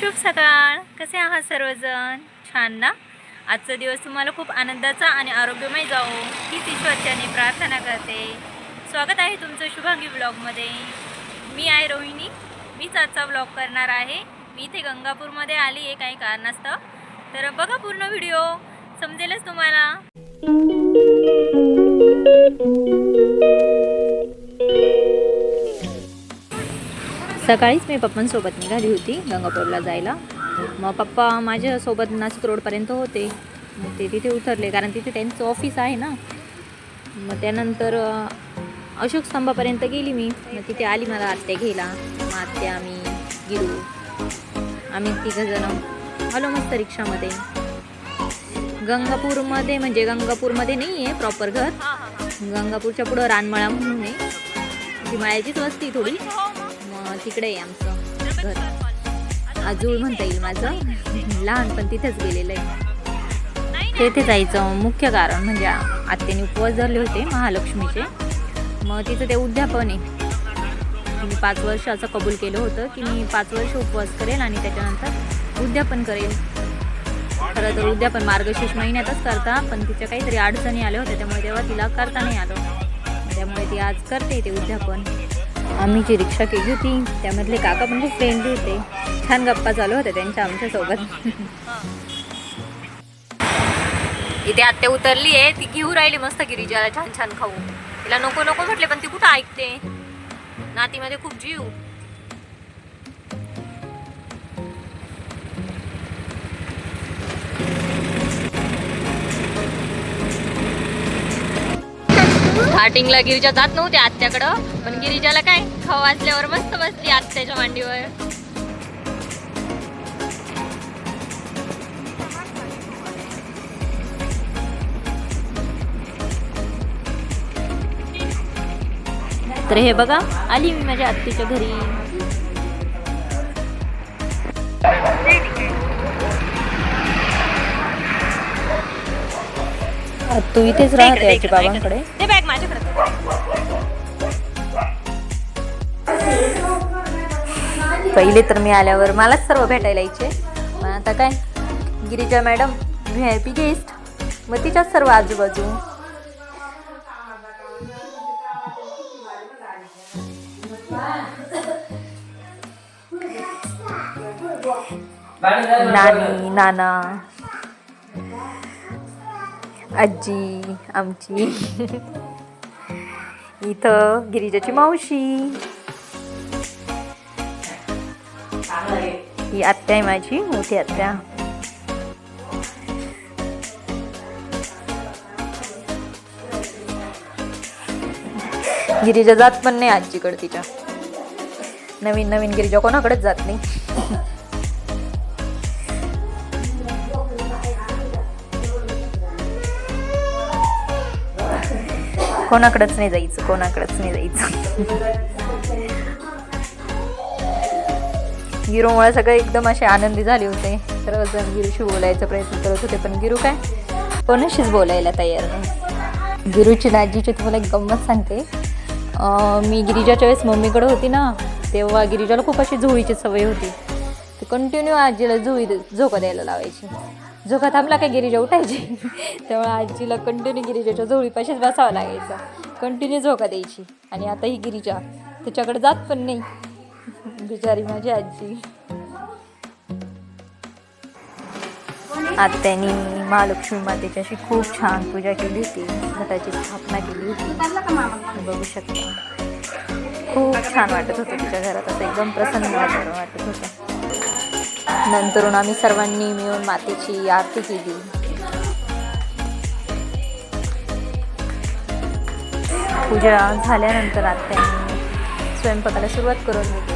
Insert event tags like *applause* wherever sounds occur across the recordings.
शुभ सकाळ. कसे आहात सर्वजण? छान ना? आजचा दिवस तुम्हाला खूप आनंदाचा आणि आरोग्यमय जाऊ हीच ईश्वरच्याने प्रार्थना करते. स्वागत आहे तुमचं शुभांगी ब्लॉगमध्ये. मी आहे रोहिणी. मीच आजचा ब्लॉग करणार आहे. मी इथे गंगापूरमध्ये आली आहे काही कारणास्तव. तर बघा पूर्ण व्हिडिओ. समजेलच तुम्हाला. सकाळीच मी पप्पांसोबत निघाली होती गंगापूरला जायला. मग पप्पा माझ्यासोबत नाशिक रोडपर्यंत होते. मग ते तिथे उतरले कारण तिथे त्यांचं ऑफिस आहे ना. मग त्यानंतर अशोक स्तंभापर्यंत गेली मी. मग तिथे आली मला आत्या घ्यायला. मग आत्या आम्ही गेलो आम्ही तिघंजणं आलो मस्त रिक्षामध्ये. गंगापूरमध्ये म्हणजे गंगापूरमध्ये नाही आहे प्रॉपर घर. गंगापूरच्या पुढं रानमळा म्हणून आहे. ती मळ्याचीच वस्ती थोडी. तिकडे आहे आमचं घर. आजूळ म्हणता येईल माझं. लहान पण तिथेच गेलेलं आहे. तेथे जायचं मुख्य कारण म्हणजे आत्याने उपवास धरले होते महालक्ष्मीचे. मग तिथं ते उद्यापन आहे. मी पाच वर्ष असं कबूल केलं होतं की मी पाच वर्ष उपवास करेल आणि त्याच्यानंतर उद्यापन करेल. खरं तर उद्यापन मार्गशीर्ष महिन्यातच करता पण तिच्या काहीतरी अडचणी आल्या होत्या त्यामुळे तेव्हा तिला करता नाही आलं. त्यामुळे ती आज करते ते उद्यापन. आम्ही जी रिक्षा केली होती त्यामधले काका पण खूप फ्रेंडली होते. छान गप्पा चालू होत्या त्यांच्या आमच्यासोबत. इथे आत्या उतरली आहे ती घेऊ राहिली मस्त गिरिजाला छान छान खाऊ तिला नको नको म्हटले पण ती कुठं ऐकते? नातीमध्ये खूप जीव. स्टार्टिंगला गिरिजा जात नव्हते आत्याकडं पण गिरिजाला काय? खाऊ वाचल्यावर मस्त बसली आत्याच्या मांडीवर. तर हे बघा आली मी माझ्या आत्तीच्या घरी. तू इथेच राहते आजी बाबांकडे. पहिले तर मी आल्यावर मलाच सर्व भेटायला यायचे. पण आता काय? Girija madam V I P guest मग तिच्याच सर्व आजूबाजू. नानी नाना आजी आमची. इथं गिरिजाची मावशी. ही आत्या आहे माझी मोठी आत्या. गिरिजा जात पण नाही आजीकडे तिच्या. नवीन नवीन गिरिजा कोणाकडेच जात नाही. कोणाकडेच नाही जायचं कोणाकडेच नाही जायचं. गिरूमुळे सगळे एकदम असे आनंदी झाले होते. सर्वजण गिरूशी बोलायचा प्रयत्न करत होते पण गिरू काय? कोणाशीच बोलायला तयार नाही. गिरूची दाजीची तुम्हाला एक गंमत सांगते. मी गिरिजाच्या वेळेस मम्मीकडे होती ना तेव्हा गिरिजाला खूप अशी झोळीची सवय होती. ती कंटिन्यू आजीला झोळी झोका द्यायला लावायची. झोका थांबला काय गिरिजा उठायची? *laughs* तेव्हा आजीला कंटिन्यू गिरिजाच्या झोळीपाशीच बसावं लागायचं. कंटिन्यू झोका द्यायची. आणि आता ही गिरिजा त्याच्याकडे जात पण नाही. बिचारी माझी आजी. आत्यानी महालक्ष्मी मातेची अशी खूप छान पूजा केली होती. घटाची स्थापना केली होती. बघू शकता. खूप छान वाटत होतं तिच्या घरात. असं एकदम प्रसन्न वातावरण वाटत होतं. नंतरून आम्ही सर्वांनी मिळून मातेची आरती केली. पूजा झाल्यानंतर आत्यानी स्वयंपाकाला सुरुवात करून दिली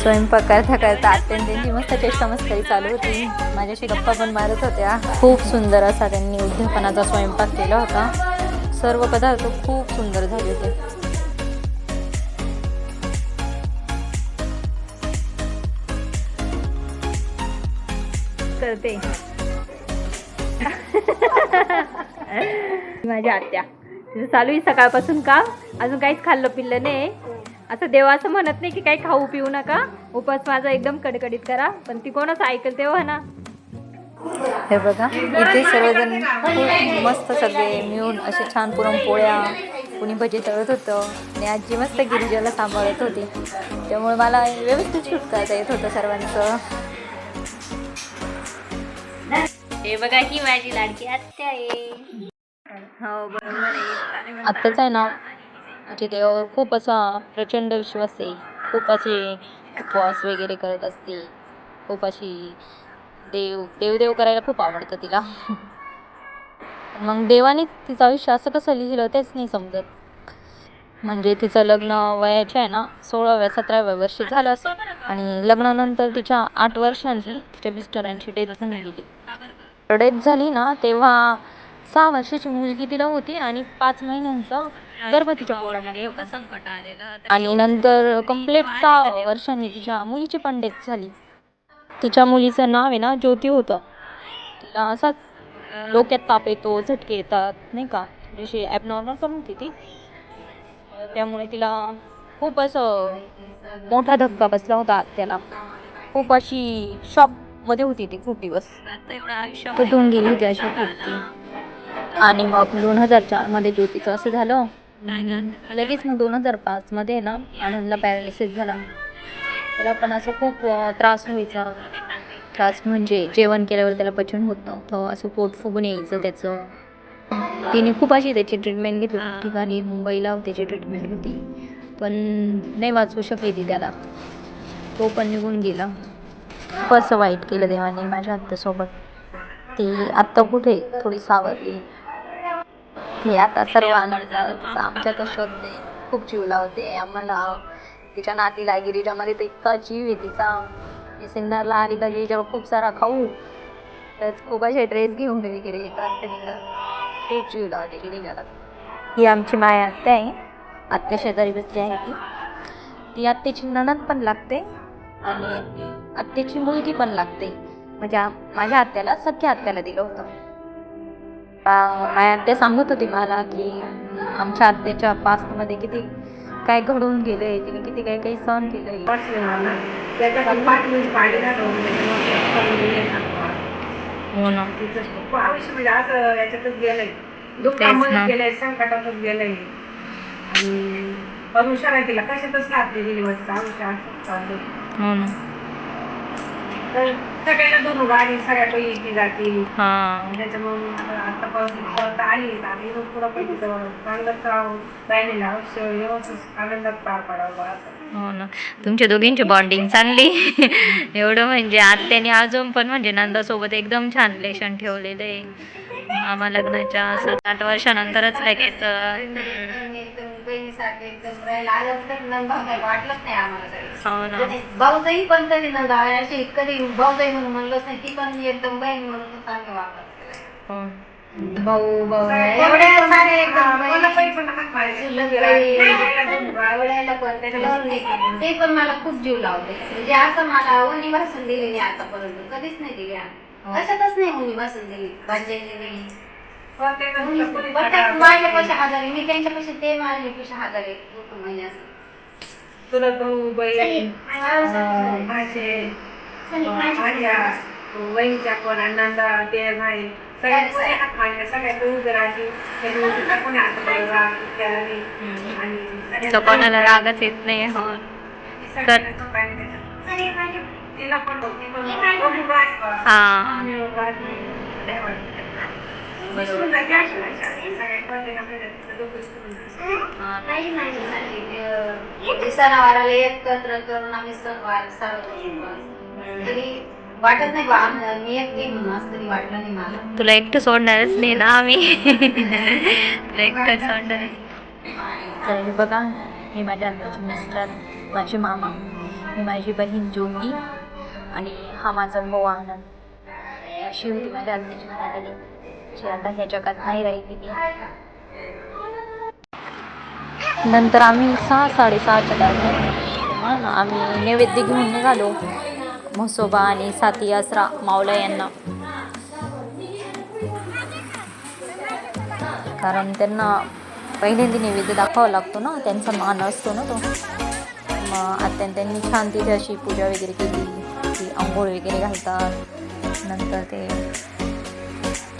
स्वयंपाक करता करता आत्याने त्यांची मस्त चेष्टा मस्करी चालू होती. माझ्याशी गप्पा पण मारत होत्या. खूप सुंदर असा त्यांनी उद्यापनाचा स्वयंपाक केला होता. सर्व पदार्थ खूप सुंदर झाले होते. करते. *laughs* माझ्या आत्या. तिचं चालू आहे सकाळपासून काम? अजून काहीच खाल्लं पिल्लं नाही? असं देव असं म्हणत नाही की काही खाऊ पिऊ नका. उपास माझा एकदम कडकडीत करा पण ती कोणाच ऐकल तेव्हा ना. हे बघा इथे सर्वजण खूप मस्त सगळे मिळून असे छान पुरणपोळ्या कुणी भजी तळत होतं आणि आजी मस्त गिरिजाला सांभाळत होती. त्यामुळे मला व्यवस्थित शूट करता येत होतं सर्वांचं. हे बघा ही माझी लाडकी आत्या आहे. हो बरोबर आहे. आत्ताच आहे ना म्हणजे देवावर खूप असा प्रचंड विश्वास आहे. खूप असे उपवास वगैरे करत असते खूप अशी देव देवदेव करायला खूप आवडतं तिला. मग देवाने तिचं आयुष्य असं कसं लिहिलं तेच नाही समजत. म्हणजे तिचं लग्न वयाचे आहे ना सोळाव्या सतराव्या वर्षी झालं असं आणि लग्नानंतर तिच्या आठ वर्षांची तिच्या मिस्टरांची डेथ झालेली डेथ झाली ना तेव्हा सहा वर्षाची मुलगी तिला होती आणि पाच महिन्यांचा गर्भ तिच्या पोटामध्ये होता संकट आलेलं आणि नंतर कंप्लीट सहा वर्षांनी तिच्या मुलीची पण डेथ झाली. तिच्या मुलीचं नाव आहे ना ज्योती होतं. तिला असाच डोक्यात ताप येतो झटके येतात नाही का? जशी ॲबनॉर्मल पण होती ती. त्यामुळे तिला खूप असं मोठा धक्का बसला होता त्याला. खूप अशी शॉकमध्ये होती ती खूप दिवस. कुठून गेली होती अशी खूप ती आणि मग दोन हजार चारमध्ये ज्योतीचं असं झालं. लगेच मग दोन हजार पाचमध्ये ना आनंदला पॅरालिसिस झाला. त्याला पण असं खूप त्रास व्हायचा. त्रास म्हणजे जेवण केल्यावर त्याला पचन होत नव्हतं. असं पोट फुगून यायचं त्याचं. तिने खूप अशी त्याची ट्रीटमेंट घेतली ठिकाणी मुंबईला त्याची ट्रीटमेंट होती. पण नाही वाचवू शकली ती त्याला. तो पण निघून गेला. खूप असं वाईट केलं देवाने माझ्या आत्यासोबत. ती आत्ता कुठे? थोडी सावरली. ती आता सर्व आनंद आमच्यातच शोधते खूप जीव लावते. आम्हाला तिच्या नातीला गिरिजामध्ये तर इतका जीव आहे तिचा. सिन्नरला आली तर गिरिजाला खूप सारा खाऊ. तर खूप असे ड्रेस घेऊन असते तिला खूप जीव लावते गिरिजाला. ही आमची माया आत्या आहे. आत्या शेजारी बसली आहे ती. ती आत्याची नणद पण लागते आणि आत्याची मुलगी पण लागते. म्हणजे माझ्या आत्याला सख्या आत्याला दिलं होतं. आत्या सांगत होती मला की आमच्या आत्याच्या पास्टमध्ये किती काय घडून गेलंय तिने किती काही काही सहन केलंय. हो ना. आयुष्य म्हणजे असं याच्यातच गेलंय. तेच दुःखामध्ये. गेलंय संकटातच गेलंय. आणि अनुषा आहे तिला कशातच आयुष्य असंच चाललंय. हो ना. तर सगळ्यांना दोन सगळ्या हा. त्याच्यामुळे आता परत परत आली आणि इथून पुढं पण तिचं चांगलंच राहून राहिलेलं आयुष्य व्यवस्थित आनंदात पार पाडावं असं हो ना. तुमच्या दोघींची बॉन्डिंग चांगली. एवढं म्हणजे आत्याने अजून पण म्हणजे नंदासोबत एकदम छान रिलेशन ठेवलेलं आहे. आम्हा लग्नाच्या असं आठ वर्षानंतरच लगेच अं, बहिणीसारखे एकदम राहायला आलं तर नंदा काही वाटलंच नाही आम्हाला. हो ना भाऊजाई पण कधी नंदा अशी कधी भाऊजाई म्हणून म्हणलंच नाही ती पण एकदम बहीण म्हणून चांगलं वागत हो. भाऊ भाऊ एवढ्या सारे एकदम ते पण मला खूप जीव लावते. म्हणजे असं मला उनी भाषण दिली नाही आतापर्यंत. कधीच नाही दिली कशातच नाही उनी भाषण दिली दिली प्रत्येक माझ्यापाशी आजारी मी त्यांच्यापाशी ते माझ्यापाशी आजारी दोन महिने असं तुला भाऊ बहीण भाषे माझ्या वहिनीच्या पण अण्णांदा ते नाही कोणी हात कोणी हात. आणि तर कोणाला रागच येत नाही हो. तिला पण. हा सणावाराला एकत्र करून आम्ही सणवार साजरा तरी वाटत नाही बा मी एकटी म्हणून असं वाटलं नाही मला तुला एकटं सोडणारच नाही ना आम्ही. तुला एकटं सोडणार. तर हे बघा हे माझ्या आत्याचे मिस्टर माझे मामा मी माझी बहीण जोगी आणि हा माझा भाऊ आनंद. अशी होती माझ्या आत्याची फॅमिली जी आता ह्या जगात नाही राहिलेली नंतर आम्ही सहा साडेसहाच्या दरम्यान ना आम्ही नैवेद्य घेऊन निघालो. म्हसोबा आणि साती आसरा मावला यांना. कारण त्यांना पहिल्यांदा नैवेद्य दाखवावा लागतो ना त्यांचा मान असतो ना तो. मग आत्याने त्यांनी छान तिथे अशी पूजा वगैरे केली ती आंघोळ वगैरे घालतात. नंतर ते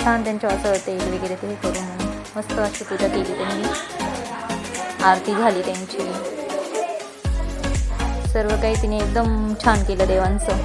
छान त्यांच्या असं तेल वगैरे ते करून मस्त अशी पूजा केली त्यांनी. आरती झाली त्यांची. सर्व काही तिने एकदम छान केलं देवांचं.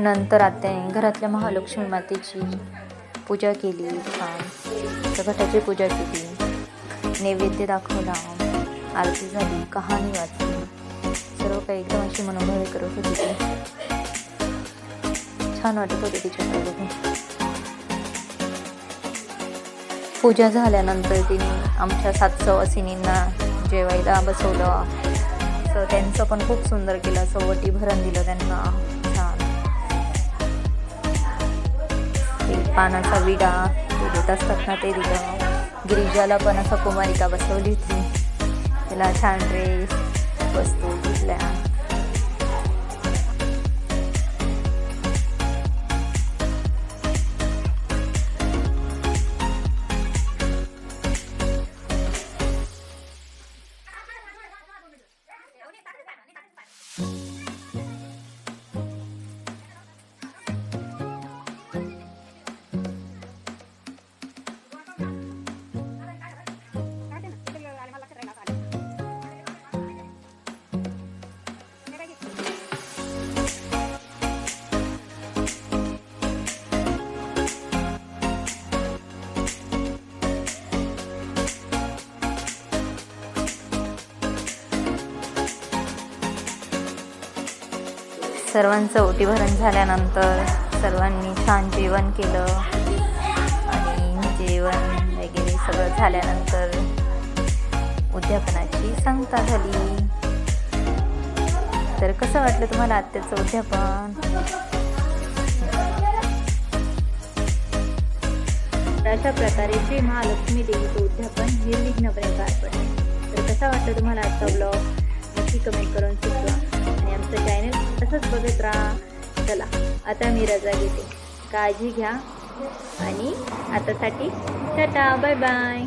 नंतर आत्याने घरातल्या महालक्ष्मी मातेची पूजा केली छान. घटाची पूजा केली. नैवेद्य दाखवला. आरती झाली कहाणी वाचली. सर्व काही एकदम अशी मनोभावे करत होती ती. छान वाटत होते तिच्याकडे बघून. पूजा झाल्यानंतर तिने आमच्या सात सवासिनींना जेवायला बसवलं. तर त्यांचं पण खूप सुंदर केलं. सवटी भरण दिलं त्यांना. पानाचा विडा ते देत असतात ना ते दिलं गिरिजाला पण असं कुमारिका बसवली होती. तिला छान ड्रेस वस्तू घेतल्या सर्वांचं ओटीभरण झाल्यानंतर सर्वांनी छान जेवण केलं आणि जेवण वगैरे सगळं झाल्यानंतर उद्यापनाची सांगता झाली. तर कसं वाटलं तुम्हाला आत्याचं उद्यापन? तर अशा प्रकारे श्री महालक्ष्मी देवीचं उद्यापन हे निर्विघ्नपणे पार पडले तर कसा वाटलं तुम्हाला आजचा ब्लॉग नक्की कमेंट करून सुचवा. आणि आमचं चॅनल तसंच बघत राहा. चला आता मी रजा घेते. काळजी घ्या. आणि आतासाठी टाटा बाय बाय